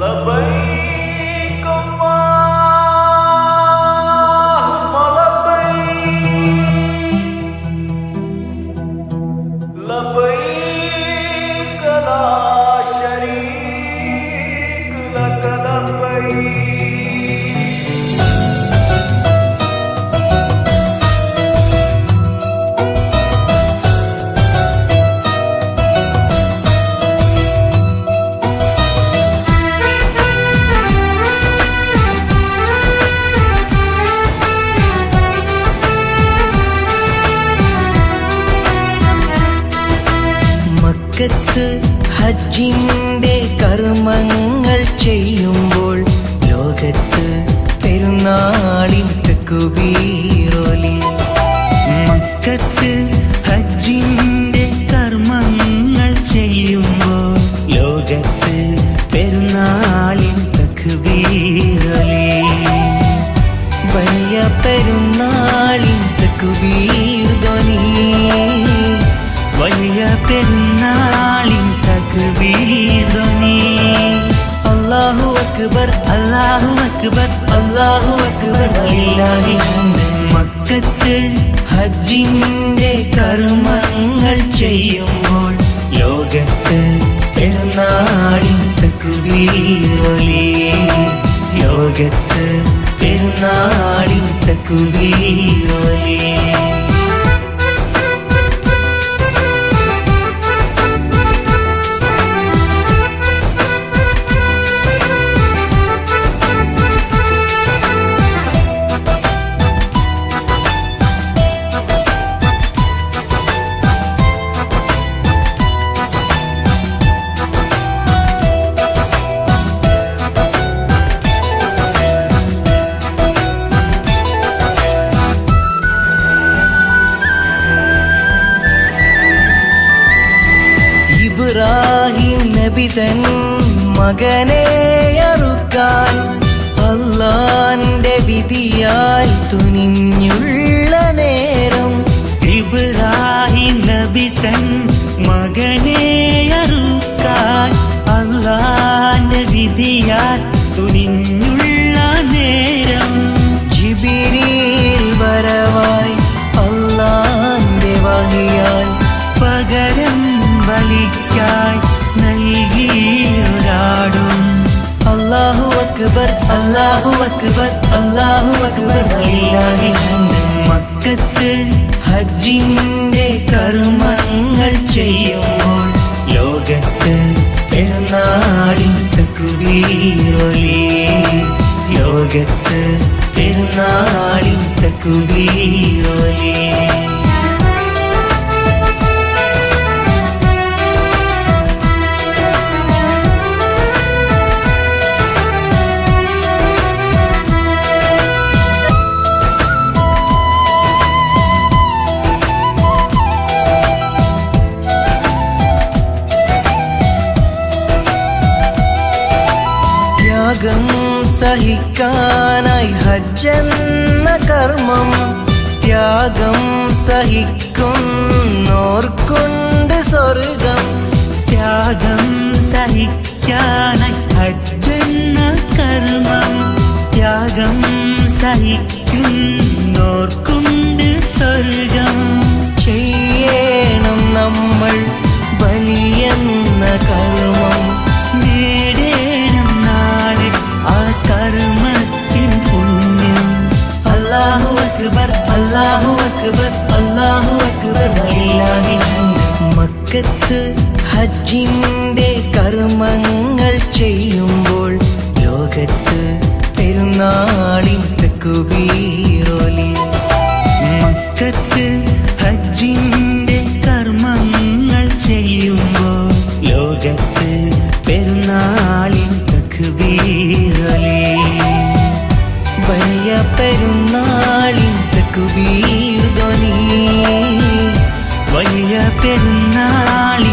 love മക്കത്ത് ഹജ്ജിന്റെ കർമ്മങ്ങൾ ചെയ്യുമ്പോൾ ലോകത്ത് പെരുന്നാളിൻ തെക്കുബീറോലി മക്കത്ത് ഹജ്ജിന്റെ കർമ്മങ്ങൾ ചെയ്യുമ്പോൾ ലോകത്ത് പെരുന്നാളിൻ കുബീറോലി. വലിയ പെരുന്നാളിൻ മക്കത്ത് ഹജ്ജിന്റെ കർമ്മങ്ങൾ ചെയ്യുമ്പോൾ ലോകത്ത് പെരുന്നാളിൻ തക്കുബീറൊലി ലോകത്ത് പെരുന്നാളിൻ തക്കുബീറൊലി தம்பிதன் மகனே அறுத்தான் അക്ബർ അല്ലാഹു അക്ബർ അല്ലാഹു അക്ബർ. മക്കത്ത് ഹജ്ജിന്റെ കർമ്മങ്ങൾ ചെയ്യുമ്പോൾ ലോകത്ത് പെരുന്നാളിൻ തക്കുബീറൊലി ലോകത്ത് പെരുന്നാളിൻ തക്കുബീറൊലി ത്യാഗം സഹിക്കാനായി ഹജ്ജെന്ന കർമ്മം ത്യാഗം സഹിക്കുന്നോർക്കുണ്ട് സ്വർഗം. ത്യാഗം സഹിക്കാനായി ഹജ്ജെന്ന കർമ്മം ത്യാഗം സഹിക്കുന്നോർക്കുണ്ട് സ്വർഗം. മക്കത്ത് ഹജ്ജിന്റെ കർമ്മങ്ങൾ ചെയ്യുമ്പോൾ ലോകത്ത് പെരുന്നാളിൻ തെക്കുബീറോലി മക്കത്ത് ഹജ്ജിന്റെ കർമ്മങ്ങൾ ചെയ്യുമ്പോൾ ലോകത്ത് പെരുന്നാളിൻ തക്ബീറലി വലിയ പെരുന്നാളിൻ തെക്കുബീർ வைய பெருநாளி.